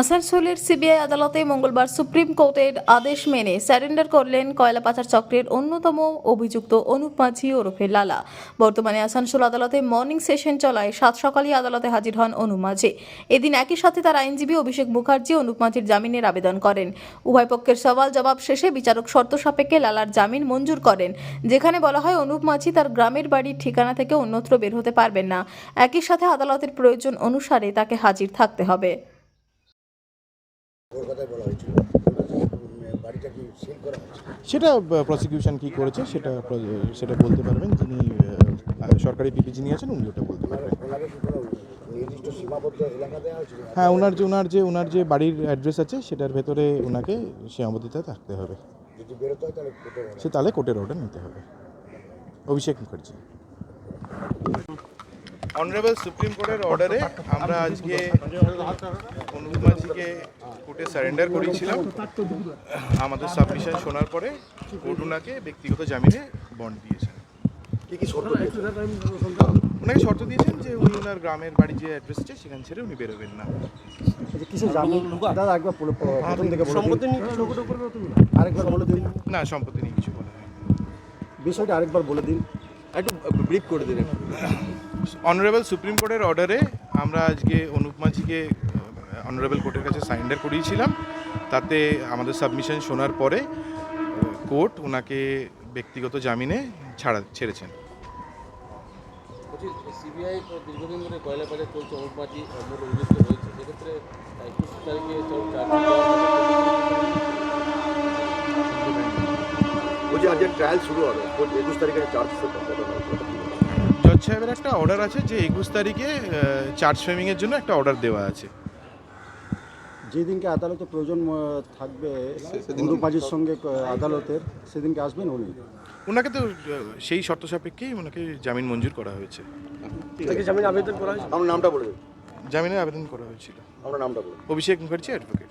আসানসোলের সিবিআই আদালতে মঙ্গলবার সুপ্রিম কোর্টের আদেশ মেনে স্যারেন্ডার করলেন কয়লা পাচার চক্রের অন্যতম অভিযুক্ত অনুপ মাঝি ওরফে লালা। বর্তমানে আসানসোল আদালতে মর্নিং সেশন চলায় সাত সকালে আদালতে হাজির হন অনুপ মাঝি। এদিন একই সাথে তার আইনজীবী অভিষেক মুখার্জি অনুপ মাঝির জামিনের আবেদন করেন। উভয় পক্ষের সওয়াল জবাব শেষে বিচারক শর্ত সাপেক্ষে লালার জামিন মঞ্জুর করেন, যেখানে বলা হয় অনুপ মাঝি তার গ্রামের বাড়ির ঠিকানা থেকে অন্যত্র বের হতে পারবেন না। একই সাথে আদালতের প্রয়োজন অনুসারে তাকে হাজির থাকতে হবে। কলকাতায় বলা হয়েছিল। বাড়িটা কি সিল করা হয়েছে? সেটা প্রসিকিউশন কি করেছে সেটা সেটা বলতে পারবেন। যিনি সরকারি পিপি যিনি আছেন উনি ওটা বলতে পারবেন। দেওয়া হয়েছিল? হ্যাঁ ওনার যে ওনার যে ওনার যে বাড়ির অ্যাড্রেস আছে সেটার ভেতরে ওনাকে সীমাবদ্ধতা থাকতে হবে। হয় সে তাহলে কোর্টের অর্ডার নিতে হবে। অভিষেক মুখার্জি। অনারেবল সুপ্রিম কোর্টের অর্ডারে আমরা আজকে কোর্টে সারেন্ডার করেছিলাম আমাদের সাবমিশন শোনার পরে কোর্ট ওনাকে ব্যক্তিগত জামিনে বন্ড দিয়েছেন। কি কি শর্ত ওনাকে শর্ত দিয়েছেন যে উনি ওনার গ্রামের বাড়ি যে অ্যাড্রেস আছে সেখান ছেড়ে উনি বেরোবেন না। বলে দিন। আরেকবার বলে দিন। না সম্পত্তি নিয়ে কিছু বলা বিষয়টা আরেকবার বলে দিন। একটু ব্রিফ করে দিন অনারেবল সুপ্রিম কোর্টের অর্ডারে আমরা আজকে অনুপ মাঝিকে অনারেবল কোর্টের কাছে সাইন্ডার করিয়েছিলাম। তাতে আমাদের সাবমিশন শোনার পরে কোর্ট ওনাকে ব্যক্তিগত জামিনে ছাড়া ছেড়েছেন। বলছি সিবিআই দীর্ঘদিন ধরে কয়লা বাজার চলছে অনুপ অভিযুক্ত হয়েছে সেক্ষেত্রে একুশ তারিখে বলছি আজকে ট্রায়াল শুরু হবে একুশ তারিখে চার্জ জজ সাহেবের একটা অর্ডার আছে যে একুশ তারিখে চার্জ ফ্রেমিংয়ের জন্য একটা অর্ডার দেওয়া আছে। যেদিনকে আদালতে প্রয়োজন থাকবে মাঝির সঙ্গে আদালতের সেদিনকে আসবেন উনি। ওনাকে তো সেই শর্ত সাপেক্ষেই ওনাকে জামিন মঞ্জুর করা হয়েছে। জামিন আবেদন করা হয়েছে? আমার নামটা বলে জামিনের আবেদন করা হয়েছিল। আমার নামটা বলে অভিষেক মুখার্জি অ্যাডভোকেট